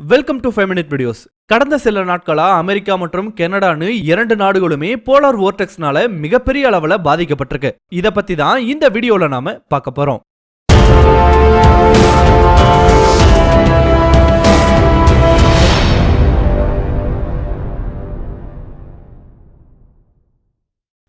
Welcome to five minute videos கடந்த சில நாட்களா அமெரிக்கா மற்றும் கனடான்னு இரண்டு நாடுகளுமே போலார் vortexனால மிகப்பெரிய அளவில் பாதிக்கப்பட்டிருக்கு. இதை பத்தி தான் இந்த வீடியோல நாம பார்க்க போறோம்.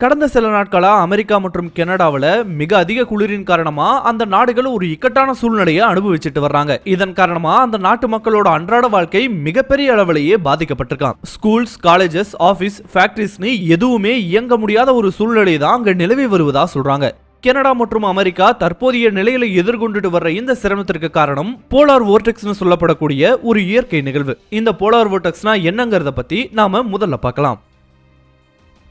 கடந்த சில நாட்களா அமெரிக்கா மற்றும் கனடாவில் மிக அதிக குளிரின் காரணமா அந்த நாடுகள் ஒரு இக்கட்டான சூழ்நிலையை அனுபவிச்சுட்டு வர்றாங்க. இதன் காரணமா அந்த நாட்டு மக்களோட அன்றாட வாழ்க்கை மிகப்பெரிய அளவிலேயே பாதிக்கப்பட்டிருக்கான். ஸ்கூல்ஸ் காலேஜஸ் ஆஃபீஸ் ஃபேக்டரிஸ்னு எதுவுமே இயங்க முடியாத ஒரு சூழ்நிலை தான் அங்கே நிலவி வருவதா சொல்றாங்க. கனடா மற்றும் அமெரிக்கா தற்போதைய நிலையில எதிர்கொண்டுட்டு வர்ற இந்த சிரமத்திற்கு காரணம் போலார் ஓர்டெக்ஸ்னு சொல்லப்படக்கூடிய ஒரு இயற்கை நிகழ்வு. இந்த போலார் ஓர்டெக்ஸ்னா என்னங்கிறத பத்தி நாம முதல்ல பார்க்கலாம்.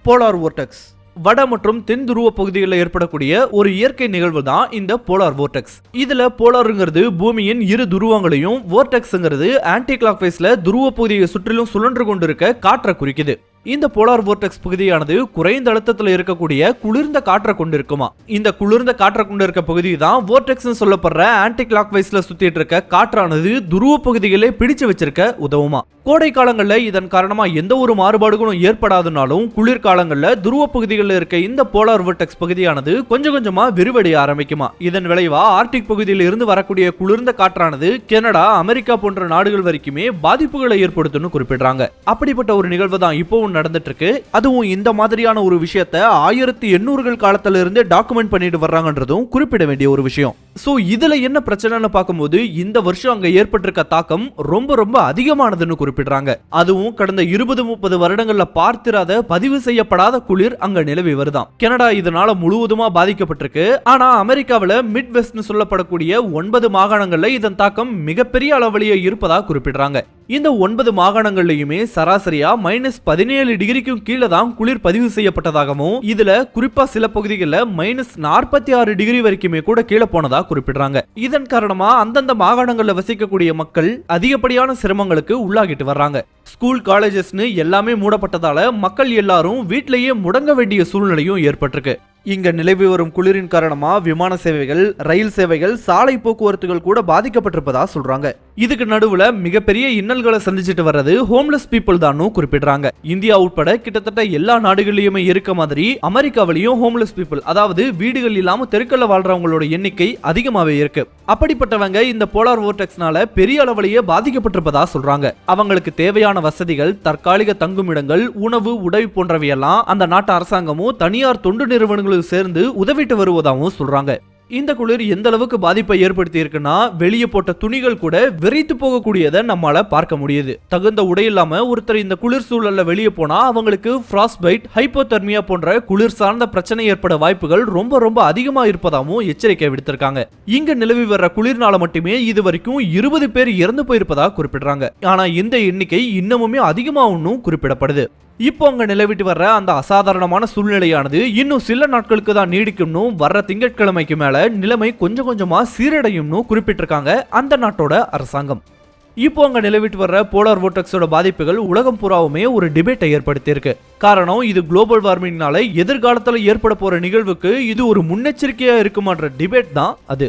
போலார் ஓர்டெக்ஸ் வட மற்றும் தென் துருவ பகுதிகளில் ஏற்படக்கூடிய ஒரு இயற்கை நிகழ்வு தான் இந்த போலார் வோர்டெக்ஸ் இதுல போலாருங்கிறது பூமியின் இரு துருவங்களையும் வோர்டெக்ஸ்ங்கிறது ஆன்டி கிளாக் வைஸ்ல துருவ பகுதியை சுற்றிலும் சுழன்று கொண்டிருக்க காற்றை குறிக்குது. இந்த போலார் vortex பகுதியானது குறைந்த அழுத்தத்தில் இருக்கக்கூடிய குளிர்ந்த காற்றை கொண்டிருக்குமா? இந்த குளிர்ந்த காற்றை கொண்டிருக்க பகுதி தான் vortex சொல்லப்படுற ஆன்டி கிளாக் வைஸ்ல சுத்திட்டு இருக்க காற்றானது துருவ பகுதிகளே பிடிச்சு வச்சிருக்க உதவுமா? கோடை காலங்களில் இதன் காரணமா எந்த ஒரு மாறுபாடுகளும் ஏற்படாதுனாலும் குளிர்காலங்களில் துருவ பகுதிகளில் இருக்க இந்த போலார் வோர்டெக்ஸ் பகுதியானது கொஞ்சம் கொஞ்சமா விரிவடைய ஆரம்பிக்குமா? இதன் விளைவா ஆர்டிக் பகுதியில் இருந்து வரக்கூடிய குளிர்ந்த காற்றானது கனடா அமெரிக்கா போன்ற நாடுகள் வரைக்குமே பாதிப்புகளை ஏற்படுத்தும்னு குறிப்பிடுறாங்க. அப்படிப்பட்ட ஒரு நிகழ்வு தான் இப்போவும் நடந்துட்டு இருக்கு அதுவும் இந்த மாதிரியான ஒரு விஷயத்த ஆயிரத்தி எண்ணூறுகள் காலத்துல இருந்தே டாக்குமெண்ட் பண்ணிட்டு வர்றாங்கன்றதும் குறிப்பிட வேண்டிய ஒரு விஷயம். சோ இதுல என்ன பிரச்சனைன்னு பார்க்கும்போது இந்த வருஷம் அங்க ஏற்பட்டிருக்க தாக்கம் ரொம்ப ரொம்ப அதிகமானதுன்னு குறிப்பிடுறாங்க. அதுவும் கடந்த இருபது முப்பது வருடங்கள்ல பார்த்திராத பதிவு செய்யப்படாத குளிர் அங்க நிலவி வருதாம். கனடா இதனால முழுவதுமா பாதிக்கப்பட்டிருக்கு. ஆனா அமெரிக்காவில மிட் வெஸ்ட்னு சொல்லப்படக்கூடிய ஒன்பது மாகாணங்கள்ல இதன் தாக்கம் மிகப்பெரிய அளவிலேயே இருப்பதாக குறிப்பிடுறாங்க. இந்த ஒன்பது மாகாணங்கள்லயுமே சராசரியா மைனஸ் பதினேழு டிகிரிக்கும் கீழே தான் குளிர் பதிவு செய்யப்பட்டதாகவும் இதுல குறிப்பா சில பகுதிகளில் மைனஸ் நாற்பத்தி ஆறு டிகிரி வரைக்குமே கூட கீழே போனதா குறிப்பிடுறாங்க. இதன் காரணமா அந்தந்த மாகாணங்களில் வசிக்கக்கூடிய மக்கள் அதிகப்படியான சிரமங்களுக்கு உள்ளாகிட்டு வர்றாங்க. ஸ்கூல் காலேஜஸ்னு எல்லாமே மூடப்பட்டதால மக்கள் எல்லாரும் வீட்டிலேயே முடங்க வேண்டிய சூழ்நிலையும் ஏற்பட்டிருக்கு. இங்க நிலவி வரும் குளிரின் காரணமா விமான சேவைகள் ரயில் சேவைகள் சாலை போக்குவரத்துகள் கூட பாதிக்கப்பட்டிருப்பதா சொல்றாங்க. இதுக்கு நடுவுல மிகப்பெரிய இன்னல்களை சந்திச்சிட்டு வர்றது ஹோம்லெஸ் பீப்புள் தான் குறிப்பிடுறாங்க. இந்தியா உட்பட கிட்டத்தட்ட எல்லா நாடுகளிலுமே இருக்க மாதிரி அமெரிக்காவிலையும் ஹோம்லெஸ் பீப்புள் அதாவது வீடுகள் இல்லாம தெருக்கல்ல வாழ்றவங்களோட எண்ணிக்கை அதிகமாவே இருக்கு. அப்படிப்பட்டவங்க இந்த போலார் ஓர்டெக்ஸ்னால பெரிய அளவிலேயே பாதிக்கப்பட்டிருப்பதா சொல்றாங்க. அவங்களுக்கு தேவையான வசதிகள் தற்காலிக தங்குமிடங்கள் உணவு உடை போன்றவையெல்லாம் அந்த நாட்டு அரசாங்கமும் தனியார் தொண்டு நிறுவனங்களும் சேர்ந்து உதவிட்டு வருவதாகவும் சொல்றாங்க. இந்த குளிர் எந்த அளவுக்கு பாதிப்பை ஏற்படுத்தி இருக்குன்னா வெளியே போட்ட துணிகள் கூட விரைத்து போகக்கூடியதை நம்மளால பார்க்க முடியுது. தகுந்த உடை இல்லாம ஒருத்தர் இந்த குளிர் சூழல்ல வெளியே போனா அவங்களுக்கு ஃப்ராஸ்ட் பைட் ஹைப்போதெர்மியா போன்ற குளிர் சார்ந்த பிரச்சனை ஏற்பட வாய்ப்புகள் ரொம்ப ரொம்ப அதிகமா இருப்பதாகவும் எச்சரிக்கை விடுத்திருக்காங்க. இங்க நிலவி வர்ற குளிர்னால மட்டுமே இது வரைக்கும் இருபது பேர் இறந்து போயிருப்பதாக குறிப்பிடுறாங்க. ஆனா இந்த எண்ணிக்கை இன்னமுமே அதிகமாகணும் குறிப்பிடப்படுது. இப்போ அங்க நிலவிட்டு வர்ற அந்த அசாதாரணமான சூழ்நிலையானது இன்னும் சில நாட்களுக்கு தான் நீடிக்கும்னு வர்ற திங்கட்கிழமைக்கு மேல நிலைமை கொஞ்சம் கொஞ்சமா சீரடையும்னு குறிப்பிட்டிருக்காங்க அந்த நாட்டோட அரசாங்கம். இப்போ அங்கே நிலவிட்டு வர்ற போலார் vortexோட பாதிப்புகள் உலகம் பூராவுமே ஒரு டிபேட்டை ஏற்படுத்தியிருக்கு. காரணம் இது குளோபல் வார்மிங்னால எதிர்காலத்தில் ஏற்பட போற நிகழ்வுக்கு இது ஒரு முன்னெச்சரிக்கையா இருக்குமான்ற டிபேட் தான் அது.